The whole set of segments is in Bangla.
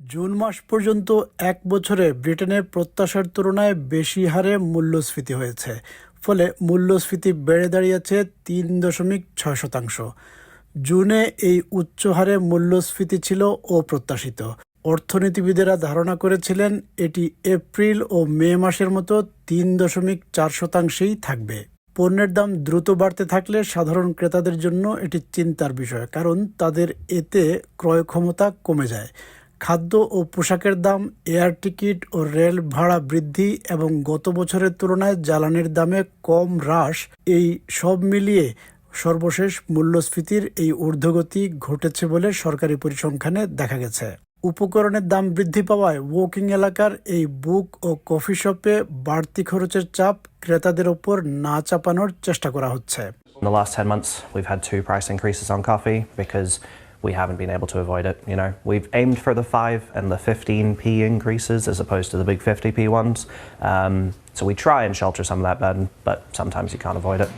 জুন মাস পর্যন্ত এক বছরে ব্রিটেনের প্রত্যাশার তুলনায় বেশি হারে মূল্যস্ফীতি হয়েছে, ফলে মূল্যস্ফীতি বেড়ে দাঁড়িয়েছে তিন দশমিক ছয় শতাংশ। জুনে এই উচ্চ হারে মূল্যস্ফীতি ছিল অপ্রত্যাশিত। অর্থনীতিবিদেরা ধারণা করেছিলেন এটি এপ্রিল ও মে মাসের মতো তিন দশমিক চার শতাংশেই থাকবে। পণ্যের দাম দ্রুত বাড়তে থাকলে সাধারণ ক্রেতাদের জন্য এটি চিন্তার বিষয়, কারণ তাদের এতে ক্রয় ক্ষমতা কমে যায়। খাদ্য ও পোশাকের দাম এয়ার টিকিট ও রেল ভাড়া বৃদ্ধি এবং গত বছরের তুলনায় জ্বালানির দামে কম হ্রাস এই সব মিলিয়ে সর্বশেষ মূল্যস্ফীতির এই ঊর্ধ্বগতি ঘটেছে বলে সরকারি পরিসংখ্যানে দেখা গেছে। উপকরণের দাম বৃদ্ধি পাওয়ায় ওয়াকিং এলাকার এই বুক ও কফি শপে বাড়তি খরচের চাপ ক্রেতাদের ওপর না চাপানোর চেষ্টা করা হচ্ছে। In the last 10 months, we've had two price increases on coffee because we haven't been able to avoid it. You know, we've aimed for the 5 and the 15p increases as opposed to the big 50p ones. Um, so we try and shelter some of that burden, but sometimes you can't avoid it.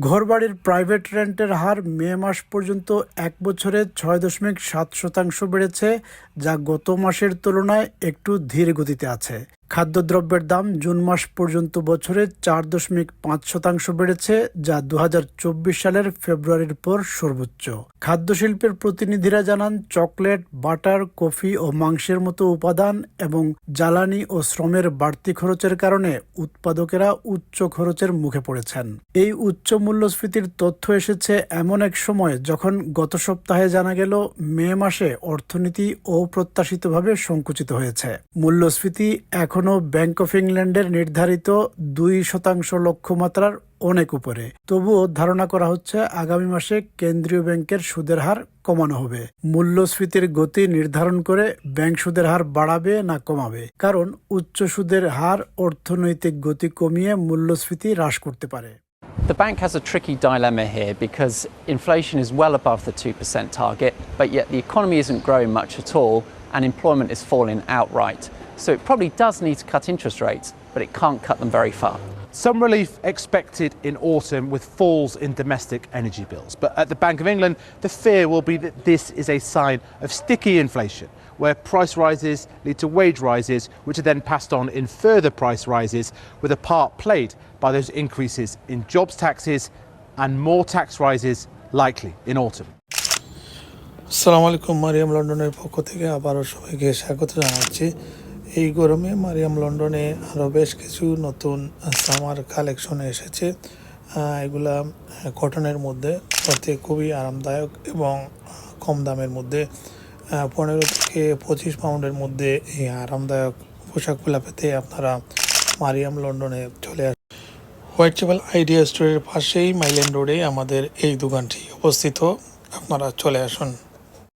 ঘরবাড়ির প্রাইভেট রেন্টের হার মে মাস পর্যন্ত এক বছরে ছয় দশমিক সাত শতাংশ বেড়েছে যা গত মাসের তুলনায় একটু ধীর গতিতে আছে খাদ্যদ্রব্যের দাম জুন মাস পর্যন্ত বছরে চার দশমিক পাঁচ শতাংশ বেড়েছে যা দু হাজার চব্বিশ সালের ফেব্রুয়ারির পর সর্বোচ্চ খাদ্য শিল্পের প্রতিনিধিরা জানান চকলেট বাটার কফি ও মাংসের মতো উপাদান এবং জ্বালানি ও শ্রমের বাড়তি খরচের কারণে উৎপাদকেরা উচ্চ খরচের মুখে পড়েছেন। এই উচ্চ মূল্যস্ফীতির তথ্য এসেছে এমন এক সময় যখন গত সপ্তাহে জানা গেল মে মাসে অর্থনীতি অপ্রত্যাশিতভাবে সংকুচিত হয়েছে। মূল্যস্ফীতি এখনও ব্যাংক অফ ইংল্যান্ডের নির্ধারিত দুই শতাংশ লক্ষ্যমাত্রার অনেক উপরে। তবুও ধারণা করা হচ্ছে আগামী মাসে কেন্দ্রীয় ব্যাংকের সুদের হার কমানো হবে। মূল্যস্ফীতির গতি নির্ধারণ করে ব্যাংক সুদের হার বাড়াবে না কমাবে। কারণ উচ্চ সুদের হার অর্থনৈতিক গতি কমিয়ে মূল্যস্ফীতি হ্রাস করতে পারে। The bank has a tricky dilemma here because inflation is well above the 2% target, but yet the economy isn't growing much at all and employment is falling outright. So it probably does need to cut interest rates, but it can't cut them very far. Some relief expected in autumn with falls in domestic energy bills. But at the Bank of England, the fear will be that this is a sign of sticky inflation, where price rises lead to wage rises, which are then passed on in further price rises, with a part played by those increases in jobs taxes and more tax rises likely in autumn. আসসালামু আলাইকুম, মারিয়াম লন্ডনের পক্ষ থেকে আবারও সবাইকে স্বাগত জানাচ্ছি। এই গরমে মারিয়াম লন্ডনে আরও বেশ কিছু নতুন সামার কালেকশন এসেছে। এগুলা কটনের মধ্যে পরতে খুবই আরামদায়ক এবং কম দামের মধ্যে পনেরো থেকে পঁচিশ পাউন্ডের মধ্যে এই আরামদায়ক পোশাকগুলো পেতে আপনারা মারিয়াম লন্ডনে চলে আসুন হোয়াইট চেপেল আইডিয়া স্টোরের পাশেই মাইলেন রোডে আমাদের এই দোকানটি অবস্থিত। আপনারা চলে আসুন।